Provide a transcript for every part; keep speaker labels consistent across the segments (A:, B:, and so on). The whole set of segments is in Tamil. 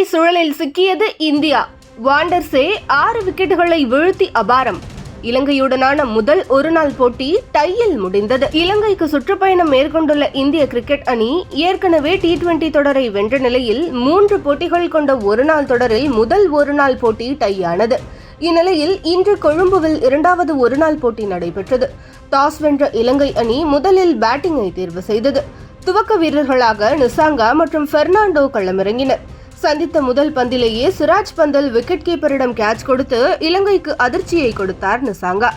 A: இழுபறி சுழலில் சிக்கியது இந்தியா. வாண்டர்ஸே ஆறு விக்கெட்டுகளை வீழ்த்தி அபாரம். இலங்கையுடனான முதல் ஒருநாள் போட்டி டையில் முடிந்தது. இலங்கைக்கு சுற்றுப்பயணம் மேற்கொண்டுள்ள இந்திய கிரிக்கெட் அணி ஏற்கனவே டி டுவெண்டி தொடரை வென்ற நிலையில் மூன்று போட்டிகள் கொண்ட ஒருநாள் தொடரில் முதல் ஒருநாள் போட்டி டையானது. இந்நிலையில் இன்று கொழும்புவில் இரண்டாவது ஒருநாள் போட்டி நடைபெற்றது. டாஸ் வென்ற இலங்கை அணி முதலில் பேட்டிங்கை தேர்வு செய்தது. துவக்க வீரர்களாக நிசாங்கா மற்றும் பெர்னாண்டோ களமிறங்கினர். சந்தித்த முதல் பந்திலேயே சிராஜ் பந்தல் விக்கெட் கீப்பரிடம் கேட்ச் கொடுத்து இலங்கைக்கு அதிர்ச்சியை கொடுத்தார் நிசாங்கா.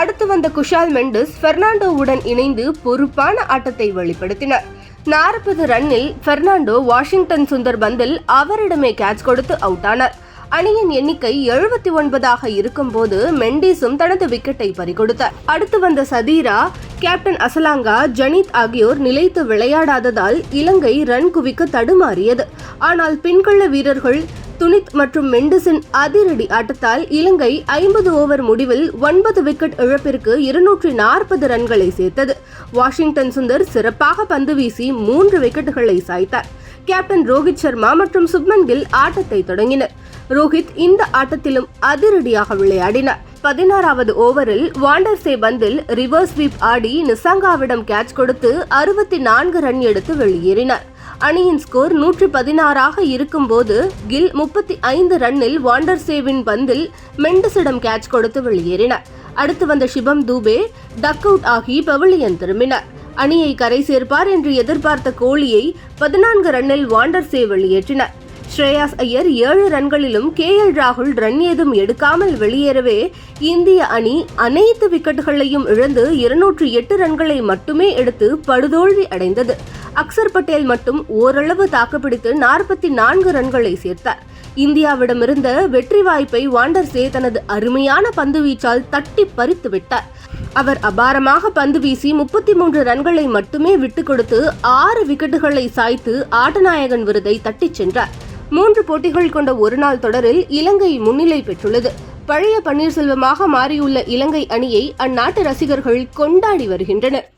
A: அடுத்து வந்த குஷால் மெண்டிஸ் பெர்னாண்டோவுடன் இணைந்து பொறுப்பான ஆட்டத்தை வெளிப்படுத்தினார். நாற்பது ரன்னில் பெர்னாண்டோ வாஷிங்டன் சுந்தர் பந்தில் அவரிடமே கேட்ச் கொடுத்து அவுட் ஆனார். அணியின் எண்ணிக்கை எழுபத்தி ஒன்பதாக இருக்கும்போது மெண்டிஸும் தனது விக்கெட்டை பறிகொடுத்தார். அடுத்து வந்த சதீரா கேப்டன் அசலாங்கா ஜனித் ஆகியோர் நிலைத்து விளையாடாததால் இலங்கை ரன் குவிக்க தடுமாறியது. ஆனால் பின்கள்ள வீரர்கள் துனித் மற்றும் மெண்டிஸின் அதிரடி ஆட்டத்தால் இலங்கை ஐம்பது ஓவர் முடிவில் ஒன்பது விக்கெட் இழப்பிற்கு இருநூற்றி நாற்பது ரன்களை சேர்த்தது. வாஷிங்டன் சுந்தர் சிறப்பாக பந்து வீசி மூன்று விக்கெட்டுகளை சாய்த்தார். கேப்டன் ரோஹித் சர்மா மற்றும் சுப்மன் கில் ஆட்டத்தை தொடங்கினர். ரோஹித் இந்த ஆட்டத்திலும் அதிரடியாக விளையாடினார். பதினாறாவது ஓவரில் வாண்டர்சே பந்தில் ரிவர்ஸ் ஸ்வீப் ஆடி நிசாங்காவிடம் கேட்ச் கொடுத்து அறுபத்தி நான்கு ரன் எடுத்து வெளியேறினார். அணியின் ஸ்கோர் நூற்றி பதினாறாக இருக்கும்போது கில் முப்பத்தி ஐந்து ரன்னில் வாண்டர்சேவின் பந்தில் மெண்டஸிடம் கேட்ச் கொடுத்து வெளியேறினார். அடுத்து வந்த சிபம் தூபே டக் அவுட் ஆகி பவிலியன் திரும்பினார். அணியை கரை சேர்ப்பார் என்று எதிர்பார்த்த கோலியை பதினான்கு ரன்னில் வாண்டர்சே வெளியேற்றினார். ஸ்ரேயாஸ் ஐயர் ஏழு ரன்களிலும் கே எல் ராகுல் ரன் ஏதும் எடுக்காமல் வெளியேறவே இந்திய அணி அனைத்து விக்கெட்டுகளையும் இழந்து இருநூற்று எட்டு ரன்களை மட்டுமே எடுத்து படுதோல்வி அடைந்தது. அக்சர் பட்டேல் மட்டும் ஓரளவு தாக்குப்பிடித்து நாற்பத்தி நான்கு ரன்களை சேர்த்தார். இந்தியாவிடமிருந்த வெற்றி வாய்ப்பை வாண்டர்ஸே தனது அருமையான பந்து வீச்சால் தட்டி பறித்து விட்டார். அவர் அபாரமாக பந்து வீசி முப்பத்தி மூன்று ரன்களை மட்டுமே விட்டுக் கொடுத்து ஆறு விக்கெட்டுகளை சாய்த்து ஆட்டநாயகன் விருதை தட்டிச் சென்றார். மூன்று போட்டிகள் கொண்ட ஒருநாள் தொடரில் இலங்கை முன்னிலை பெற்றுள்ளது. பழைய பன்னீர்செல்வமாக மாறியுள்ள இலங்கை அணியை அந்நாட்டு ரசிகர்கள் கொண்டாடி வருகின்றனர்.